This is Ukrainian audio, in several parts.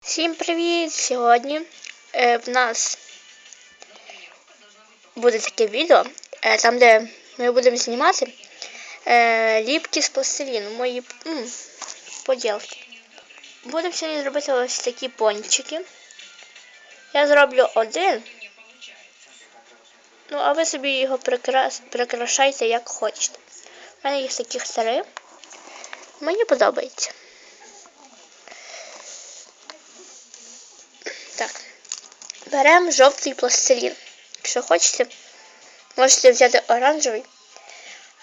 Всім привіт! Сьогодні е, в нас буде таке відео, е, там де ми будемо знімати е, ліпки з пластиліну, мої м, поділки. Будемо сьогодні робити ось такі пончики. Я зроблю один. Ну, а ви собі його прикрас, прикрашайте як хочете. У мене їх таких три. Мені подобається. Так. Беремо жовтий пластилін. Якщо хочете, можете взяти оранжевий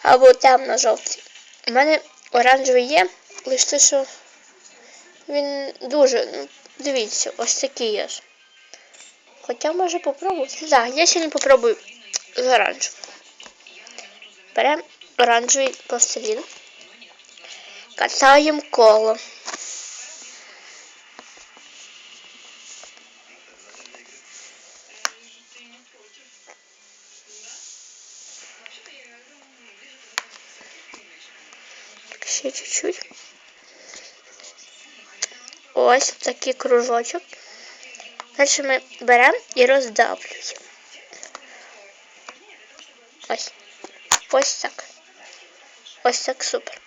або темно-жовтий. У мене оранжевий є, лише те, що він дуже, ну, дивіться, ось такий є. Хоча може попробувати. Так, да, я сьогодні попробую з оранжевим. Беремо оранжевий пластилін. Катаємо коло. Ще чуть-чуть. Ось такий кружочок. Далі ми беремо і роздавлюємо. Ось. Ось так. Ось так супер.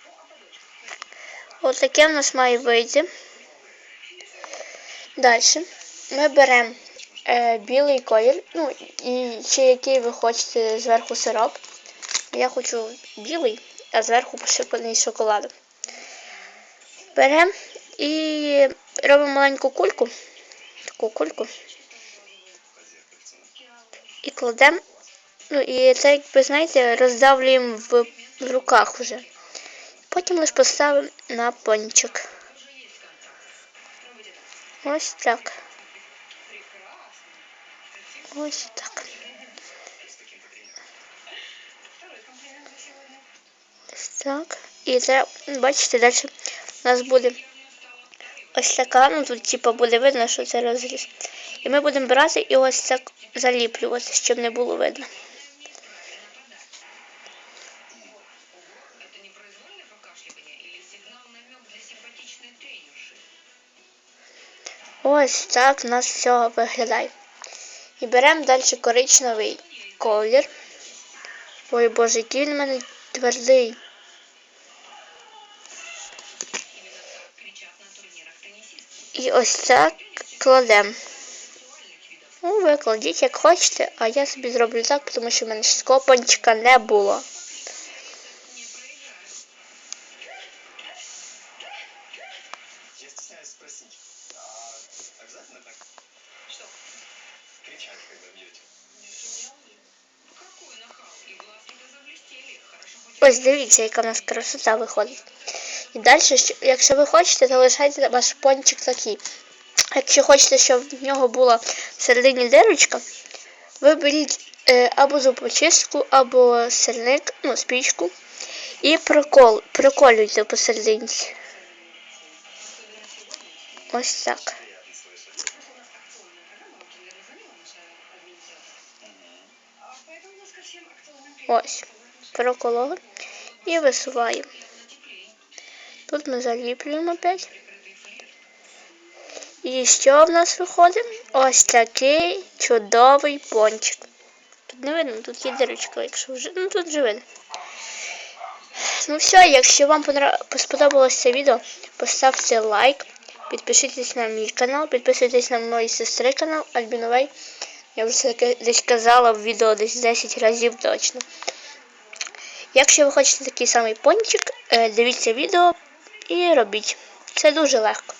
Ось таке в нас має вийти. Далі ми беремо е, білий колір, ну і чи який ви хочете зверху сироп. Я хочу білий, а зверху посипаний шоколадом. Беремо і робимо маленьку кульку. Таку кульку. І кладемо. Ну і це, як ви знаєте, роздавлюємо в, в руках вже. Потім лише поставимо на пончик. Ось так. Ось так. Так. І це, бачите, далі у нас буде ось така, ну тут типу буде видно, що це розріз. І ми будемо брати і ось так заліплювати, щоб не було видно. Ось так у нас все виглядає. І беремо далі коричневий колір. Ой боже, який в мене твердий. І ось так кладемо. Ну, ви кладіть як хочете, а я собі зроблю так, тому що в мене ж скопанчика не було. Кричать, когда бьете? Ось дивіться, яка в нас красота виходить. І далі, якщо ви хочете, то лишайте ваш пончик такий. Якщо хочете, щоб в нього була всередині дирочка, ви беріть е, або зубочистку, або сирник, ну, спічку, і прокол, проколюйте посередині. Ось так. Ось. Прокололи і висуваємо. Тут ми заліплюємо опять. І що в нас виходить? Ось такий чудовий пончик. Тут не видно, тут є дирочка, якщо вже. Ну тут вже видно. Ну все, якщо вам сподобалось це відео, поставте лайк, підпишіться на мій канал, підписуйтесь на моєї сестри канал Альбіновей. Я вже десь казала в відео десь 10 разів точно. Якщо ви хочете такий самий пончик, е, дивіться відео і робіть. Це дуже легко.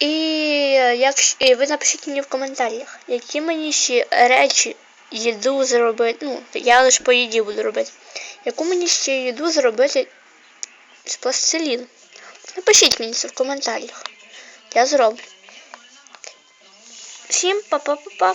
І е, якщо і ви напишіть мені в коментарях, які мені ще речі їду зробити. Ну, я лише по їді буду робити. Яку мені ще їду зробити з пластиліну? Напишіть мені це в коментарях. Я зроблю. Всім па-па-па-па.